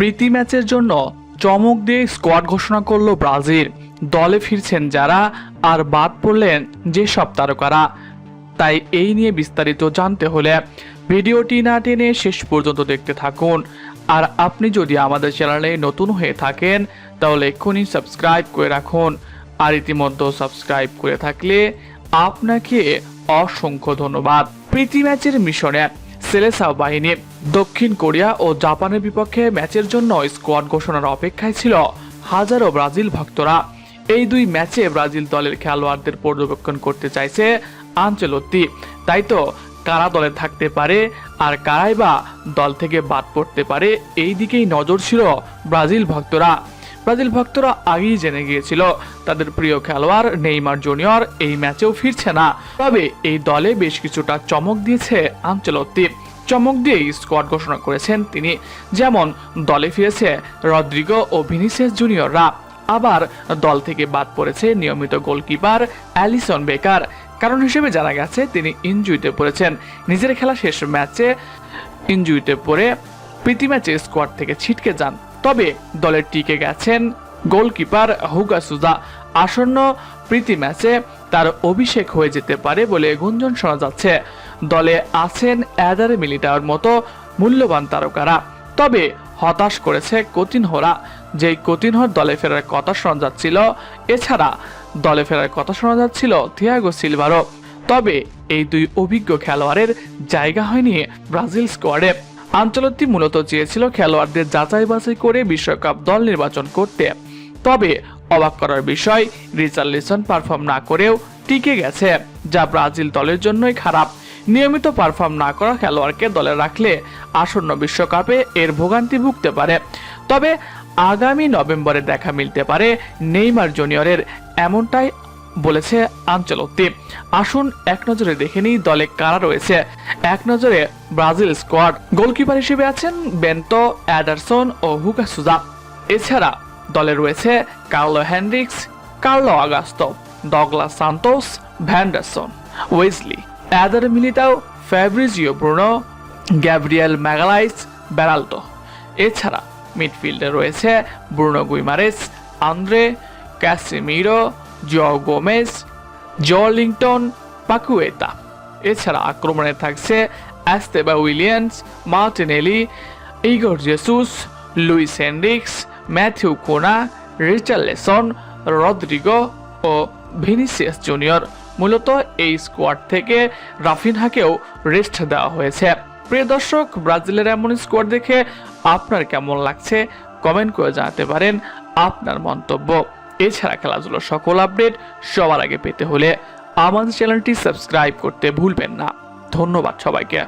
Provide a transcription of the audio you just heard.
প্রীতি ম্যাচের জন্য চমক দিয়ে স্কোয়াড ঘোষণা করল ব্রাজিল। দলে ফিরছেন যারা, আর বাদ পড়লেন যেসব তারকারা। তাই এই নিয়ে বিস্তারিত জানতে হলে ভিডিওটি না টেনে শেষ পর্যন্ত দেখতে থাকুন। আর আপনি যদি আমাদের চ্যানেলে নতুন হয়ে থাকেন, তাহলে এক্ষুনি সাবস্ক্রাইব করে রাখুন। আর ইতিমধ্যে সাবস্ক্রাইব করে থাকলে আপনাকে অসংখ্য ধন্যবাদ। প্রীতি ম্যাচের মিশনে সেলেসাও বাহিনী দক্ষিণ কোরিয়া ও জাপানের বিপক্ষে ম্যাচের জন্য স্কোয়াড ঘোষণার অপেক্ষায় ছিল হাজারো ব্রাজিল ভক্তরা। এই দুই ম্যাচে ব্রাজিল দলের খেলোয়াড়দের পর্যবেক্ষণ করতে চাইছে আঞ্চলত্তি। তাই তো কারা দলে থাকতে পারে আর কারাই বা দল থেকে বাদ পড়তে পারে এই দিকেই নজর ছিল ব্রাজিল ভক্তরা। ব্রাজিল ভক্তরা আগেই জেনে গিয়েছিল, তাদের প্রিয় খেলোয়াড় নেইমার জুনিয়র এই ম্যাচেও ফিরছে না। তবে এই দলে বেশ কিছুটা চমক দিয়েছে আঞ্চলত্তি। চমক দিয়েই স্কোয়াড ঘোষণা করেছেন তিনি। যেমন, দলে ফিরেছে রদ্রিগো ও ভিনিসিয়াস জুনিয়ররা। আবার দল থেকে বাদ পড়েছে নিয়মিত গোলকিপার অ্যালিসন বেকার। কারণ হিসেবে জানা গেছে, তিনি ইনজুরিতে পড়েছেন। নিজের খেলা শেষ ম্যাচে ইনজুরিতে পড়ে প্রীতি ম্যাচে স্কোয়াড থেকে ছিটকে যান। তবে দলে টিকে গেছেন গোলকিপার হুগা সুজা আসন্ন প্রীতি ম্যাচে তার অভিষেক হয়ে যেতে পারে বলে গুঞ্জন শোনা যাচ্ছে। দলে আছেন অ্যাদার মিলিটার মতো মূল্যবান তারকারা। তবে হতাশ করেছে কতিনহোরা। যেই কতিনহর দলে ফেরার কথা শোনা যাচ্ছিল, এছাড়া দলে ফেরার কথা শোনা যাচ্ছিল থিয়াগো সিলভারও। তবে এই দুই অভিজ্ঞ খেলোয়াড়ের জায়গা হয়নি ব্রাজিল স্কোয়াডে। আঞ্চলতি মূলত চেয়েছিল খেলোয়াড়দের যাচাই বাছাই করে বিশ্বকাপ দল নির্বাচন করতে। তবে অবাক করার বিষয় রিচার্লিসন পারফর্ম না করেও টিকে গেছে, যা ব্রাজিল দলের জন্যই খারাপ। নিয়মিত পারফর্ম না করা খেলোয়াড়কে দলে রাখলে আসন্ন বিশ্বকাপে এর ভোগান্তি ভুগতে পারে। তবে আগামী নভেম্বরে দেখা মিলতে পারে নেইমার জুনিয়রের, এমনটাই বলেছে আঞ্চলত্তি। আসুন এক নজরে দেখে নিই দলে কারা রয়েছে। এক নজরে ব্রাজিল স্কোয়াড গোলকিপার হিসেবে আছেন বেন্তো অ্যাডারসন ও হুকা সুজা। এছাড়া দলে রয়েছে Carlo Hendricks Carlo Augusto Douglas Santos Vanderson Wesley Eder Militao Fabricio Bruno Gabriel Magalhaes Beraldo এছাড়া মিডফিল্ডে রয়েছে Bruno Guimaraes Andre Casemiro Joao Gomes Joelinton Paqueta এছাড়া আক্রমণে থাকছে Estevao Willian Martinelli Igor Jesus Luiz Henrique Matheus Cunha Richarlison Rodrygo ও Vinicius Junior. মূলত এই squad থেকে রাফিনহাকেও rest দেওয়া হয়েছে। প্রিয় দর্শক, ব্রাজিলের এমন স্কোয়াড দেখে আপনার কেমন লাগছে? কমেন্ট করে জানাতে পারেন আপনার মন্তব্য। এছাড়া খেলাধুলোর সকল আপডেট সবার আগে পেতে হলে আমাদের চ্যানেলটি সাবস্ক্রাইব করতে ভুলবেন না। ধন্যবাদ সবাইকে।